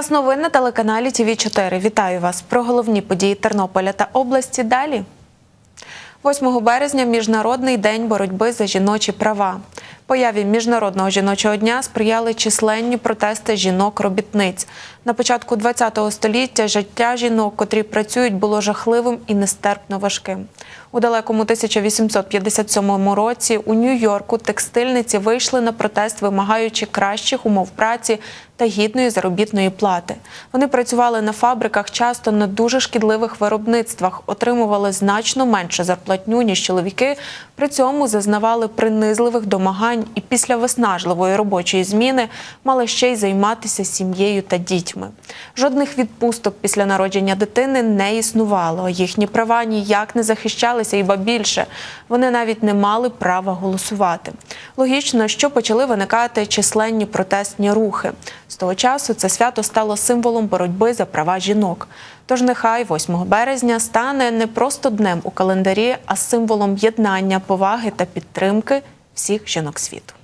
Час новин на телеканалі ТВ 4 Вітаю вас про головні події Тернополя та області. Далі 8 березня Міжнародний день боротьби за жіночі права. Появі міжнародного жіночого дня сприяли численні протести жінок-робітниць. На початку ХХ століття життя жінок, котрі працюють, було жахливим і нестерпно важким. У далекому 1857 році у Нью-Йорку текстильниці вийшли на протест, вимагаючи кращих умов праці та гідної заробітної плати. Вони працювали на фабриках, часто на дуже шкідливих виробництвах, отримували значно менше зарплатню ніж чоловіки. При цьому зазнавали принизливих домагань і після виснажливої робочої зміни мали ще й займатися сім'єю та дітьми. Жодних відпусток після народження дитини не існувало. Їхні права ніяк не захищалися, і ба більше вони навіть не мали права голосувати. Логічно, що почали виникати численні протестні рухи. З того часу це свято стало символом боротьби за права жінок. Тож нехай 8 березня стане не просто днем у календарі, а символом єднання, поваги та підтримки всіх жінок світу.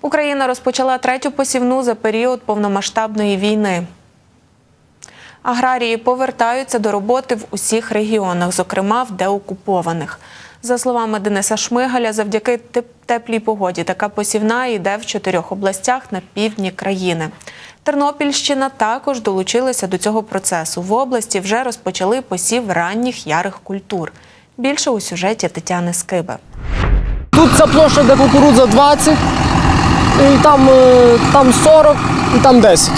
Україна розпочала третю посівну за період повномасштабної війни. Аграрії повертаються до роботи в усіх регіонах, зокрема в деокупованих. За словами Дениса Шмигаля, завдяки теплій погоді така посівна йде в чотирьох областях на півдні країни. Тернопільщина також долучилася до цього процесу. В області вже розпочали посів ранніх ярих культур. Більше у сюжеті Тетяни Скиби. Тут ця площа, де кукурудза 20, і там, е, там 40, і там 10.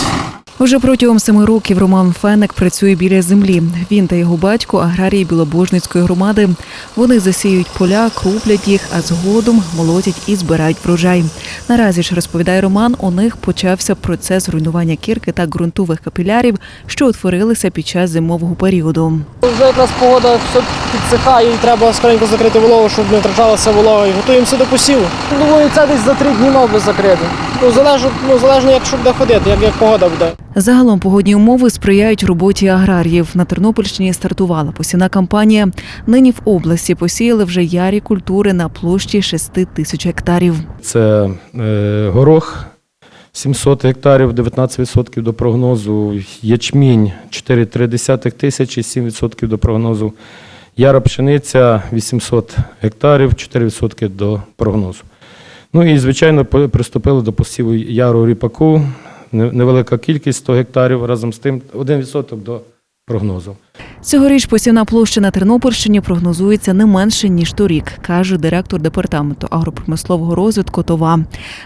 Уже протягом семи років Роман Феник працює біля землі. Він та його батько аграрії Білобожницької громади. Вони засіюють поля, круплять їх, а згодом молотять і збирають врожай. Наразі ж розповідає Роман, у них почався процес руйнування кірки та ґрунтових капілярів, що утворилися під час зимового періоду. Вже якраз погода все підсихає і треба скоренько закрити вологу, щоб не втрачалася волога. І готуємося до посіву. Думаю, це десь за три дні мав би закрити. Ну, залежно, ну, залежно як що буде ходити, як, як погода буде. Загалом погодні умови сприяють роботі аграріїв. На Тернопільщині стартувала посівна кампанія. Нині в області посіяли вже ярі культури на площі 6 тисяч гектарів. Це е, горох 700 гектарів, 19% до прогнозу, ячмінь 4,3 тисячі, 7% до прогнозу. Яра пшениця 800 гектарів, 4% до прогнозу. Ну і, звичайно, приступили до посіву яру ріпаку, невелика кількість 100 гектарів, разом з тим 1% до прогнозу. Цьогоріч посівна площа на Тернопільщині прогнозується не менше ніж торік, каже директор департаменту агропромислового розвитку ТОВА.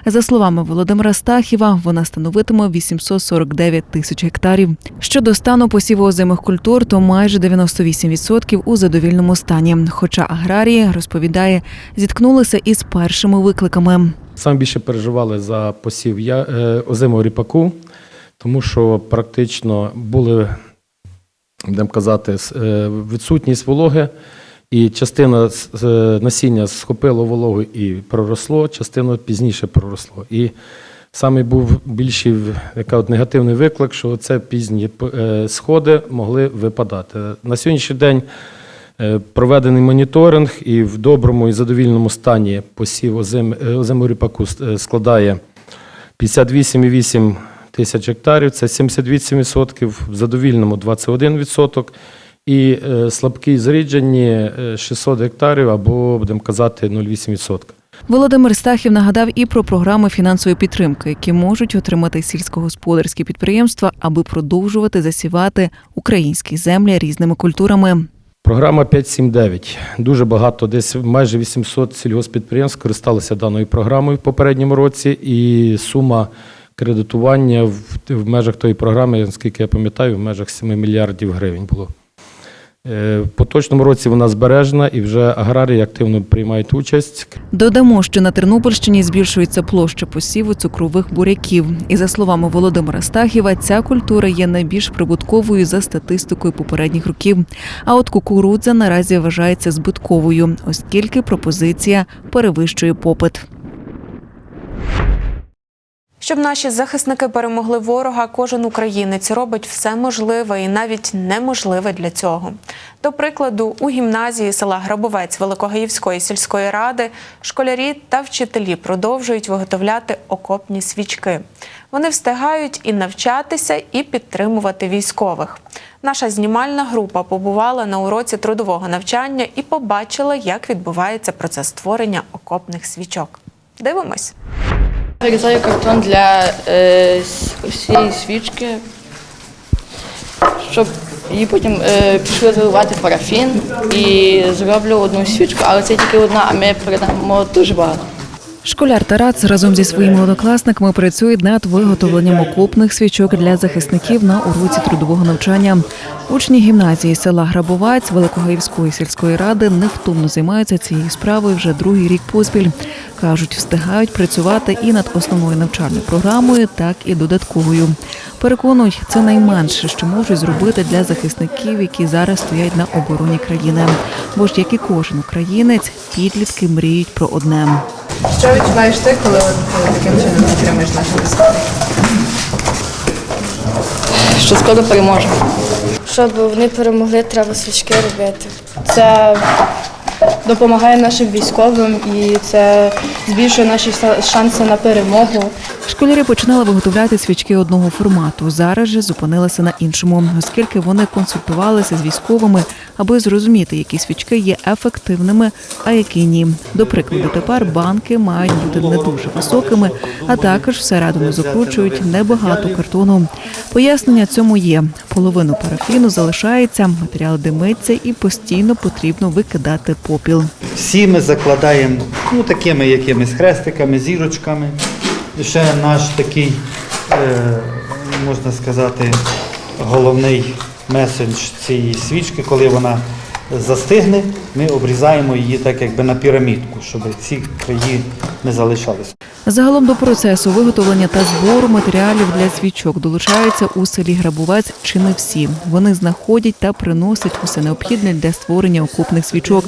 За словами Володимира Стахіва, вона становитиме 849 тисяч гектарів. Щодо стану посіву озимих культур, то майже 98% у задовільному стані. Хоча аграрії розповідає, зіткнулися із першими викликами. Сам більше переживали за посів я, е, озимого ріпаку, тому що практично були, будемо казати, е, відсутність вологи, і частина е, насіння схопило вологу і проросло, частина пізніше проросло. І саме був більший от негативний виклик, що це пізні сходи могли випадати. На сьогоднішній день Проведений моніторинг і в доброму і задовільному стані посів озим, е, ріпаку е, складає 58,8 тисяч гектарів, це 78%, в задовільному 21%, і е, слабкі зріджені е, 600 гектарів або, будемо казати, 0,8%. Володимир Стахів нагадав і про програми фінансової підтримки, які можуть отримати сільськогосподарські підприємства, аби продовжувати засівати українські землі різними культурами. Програма 579. Дуже багато, десь майже 800 сільгоспідприємств користалися даною програмою в попередньому році, і сума кредитування в, в межах тої програми, наскільки я пам'ятаю, в межах 7 мільярдів гривень було. Е, В поточному році вона збережена і вже аграрії активно приймають участь. Додамо, що на Тернопільщині збільшується площа посіву цукрових буряків. І за словами Володимира Стахіва, ця культура є найбільш прибутковою за статистикою попередніх років. А от кукурудза наразі вважається збитковою, оскільки пропозиція перевищує попит. Щоб наші захисники перемогли ворога, кожен українець робить все можливе і навіть неможливе для цього. До прикладу, у гімназії села Грабовець Великогаївської сільської ради школярі та вчителі продовжують виготовляти окопні свічки. Вони встигають і навчатися, і підтримувати військових. Наша знімальна група побувала на уроці трудового навчання і побачила, як відбувається процес створення окопних свічок. Дивимось. Вирізаю картон для е, всієї свічки, щоб її потім е, пішли заливати парафін і зроблю одну свічку, але це тільки одна, а ми передамо дуже багато. Школяр Тарац разом зі своїми однокласниками працює над виготовленням окопних свічок для захисників на уроці трудового навчання. Учні гімназії села Грабовець Великогаївської сільської ради невтомно займаються цією справою вже другий рік поспіль. кажуть, встигають працювати і над основною навчальною програмою, так і додатковою. Переконують, це найменше, що можуть зробити для захисників, які зараз стоять на обороні країни. Бо ж як і кожен українець, підлітки мріють про одне. Що відчуваєш ти, коли от таким чином підтримуєш нашу військових? Що скоро переможе. Щоб вони перемогли, треба свічки робити. Це допомагає нашим військовим і це збільшує наші шанси на перемогу. Школярі починали виготовляти свічки одного формату. Зараз же зупинилися на іншому, оскільки вони консультувалися з військовими, аби зрозуміти, які свічки є ефективними, а які ні. До прикладу, тепер банки мають бути не дуже високими, а також всередину закручують небагато картону. Пояснення цьому є: половину парафіну залишається, матеріал димиться і постійно потрібно викидати попіл. Всі ми закладаємо ну, такими якимись хрестиками, зірочками. І ще наш такий, е, можна сказати, головний меседж цієї свічки, коли вона застигне, ми обрізаємо її так якби на пірамідку, щоб ці краї не залишалися. Загалом до процесу виготовлення та збору матеріалів для свічок долучаються у селі Грабовець чи не всі. Вони знаходять та приносять усе необхідне для створення окопних свічок,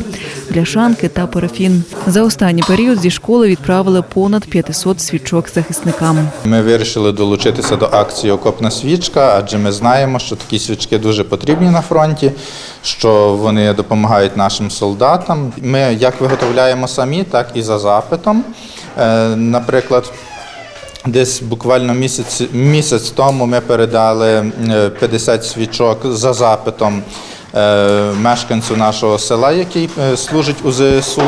бляшанки та парафін. За останній період зі школи відправили понад 500 свічок захисникам. Ми вирішили долучитися до акції Окопна свічка, адже ми знаємо, що такі свічки дуже потрібні на фронті, що вони допомагають нашим солдатам. Ми як виготовляємо самі, так і за запитом. Е, Наприклад, Десь буквально місяць, місяць тому ми передали е, 50 свічок за запитом е, мешканцю нашого села, який е, служить у ЗСУ.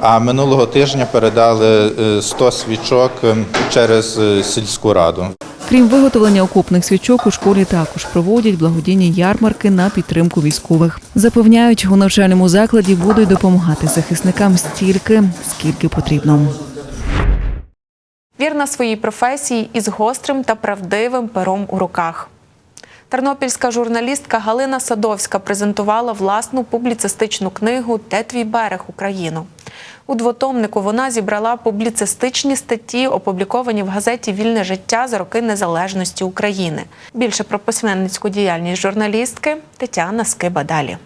А минулого тижня передали е, 100 свічок е, через е, сільську раду. Крім виготовлення окопних свічок, у школі також проводять благодійні ярмарки на підтримку військових. Запевняють, у навчальному закладі будуть допомагати захисникам стільки, скільки потрібно. Вірна своїй професії із гострим та правдивим пером у руках. Тернопільська журналістка Галина Садовська презентувала власну публіцистичну книгу Де твій берег Україну. У двотомнику вона зібрала публіцистичні статті, опубліковані в газеті Вільне життя за роки незалежності України. Більше про письменницьку діяльність журналістки Тетяна Скиба далі.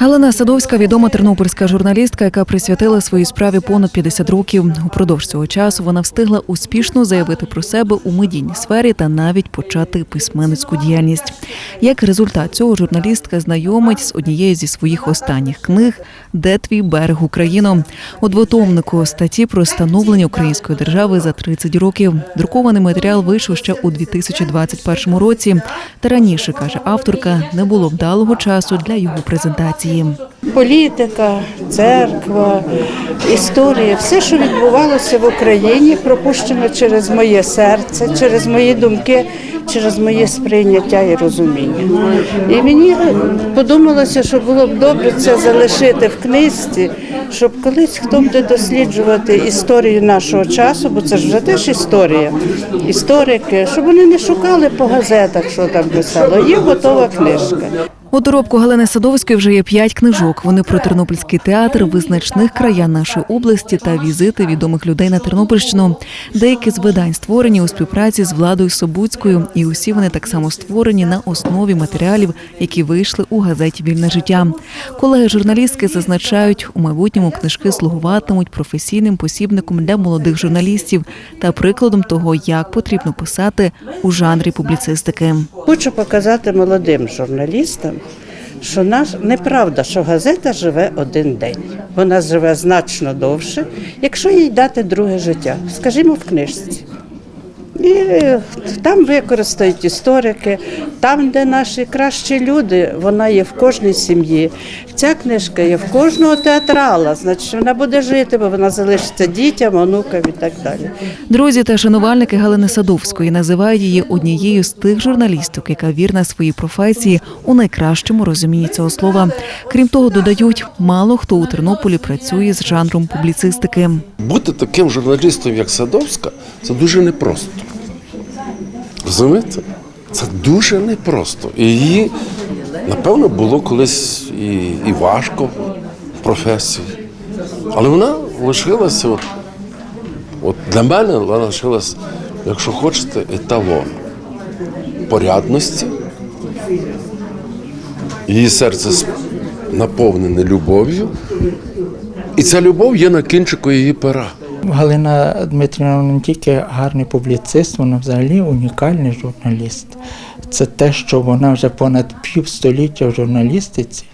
Галина Садовська відома тернопільська журналістка, яка присвятила своїй справі понад 50 років. Упродовж цього часу вона встигла успішно заявити про себе у медійній сфері та навіть почати письменницьку діяльність. Як результат цього журналістка знайомить з однією зі своїх останніх книг Де твій берег Україно у двотомнику статті про становлення української держави за 30 років. Друкований матеріал вийшов ще у 2021 році. Та раніше каже авторка, не було вдалого часу для його презентації. Політика, церква, історія, все, що відбувалося в Україні, пропущено через моє серце, через мої думки, через моє сприйняття і розуміння. І мені подумалося, що було б добре це залишити в книжці, щоб колись хто буде досліджувати історію нашого часу, бо це ж вже теж історія, історики, щоб вони не шукали по газетах, що там писало. Є готова книжка. У доробку Галини Садовської вже є п'ять книжок. Вони про тернопільський театр, визначних краян нашої області та візити відомих людей на Тернопільщину. Деякі з видань створені у співпраці з владою Собуцькою, і усі вони так само створені на основі матеріалів, які вийшли у газеті Вільне життя. Колеги журналістки зазначають, у майбутньому книжки слугуватимуть професійним посібником для молодих журналістів та прикладом того, як потрібно писати у жанрі публіцистики. Хочу показати молодим журналістам, що наш неправда, що газета живе один день. Вона живе значно довше, якщо їй дати друге життя, скажімо, в книжці. І там використають історики, там, де наші кращі люди, вона є в кожній сім'ї. Ця книжка є в кожного театрала, значить вона буде жити, бо вона залишиться дітям, онукам і так далі. Друзі та шанувальники Галини Садовської називають її однією з тих журналісток, яка вірна своїй професії у найкращому розумінні цього слова. Крім того, додають, мало хто у Тернополі працює з жанром публіцистики. Бути таким журналістом, як Садовська, це дуже непросто. Розумієте? Це дуже непросто. І її, напевно, було колись і, і важко в професії. Але вона лишилася, от, от для мене вона лишилась, якщо хочете, еталон порядності. Її серце наповнене любов'ю. І ця любов є на кінчику її пера. Галина Дмитрівна не тільки гарний публіцист, вона взагалі унікальний журналіст. Це те, що вона вже понад півстоліття в журналістиці,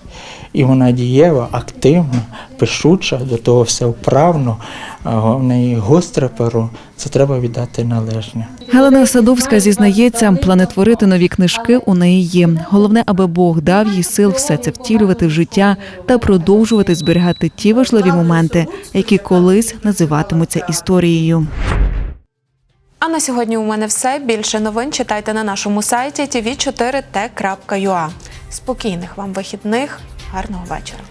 і вона дієва, активна, пишуча, до того все вправно, а в неї гостре перо. Це треба віддати належне. Галина Садовська зізнається, плани творити нові книжки у неї є. Головне, аби Бог дав їй сил все це втілювати в життя та продовжувати зберігати ті важливі моменти, які колись називатимуться історією. А на сьогодні у мене все. Більше новин читайте на нашому сайті tv4t.ua. Спокійних вам вихідних, гарного вечора.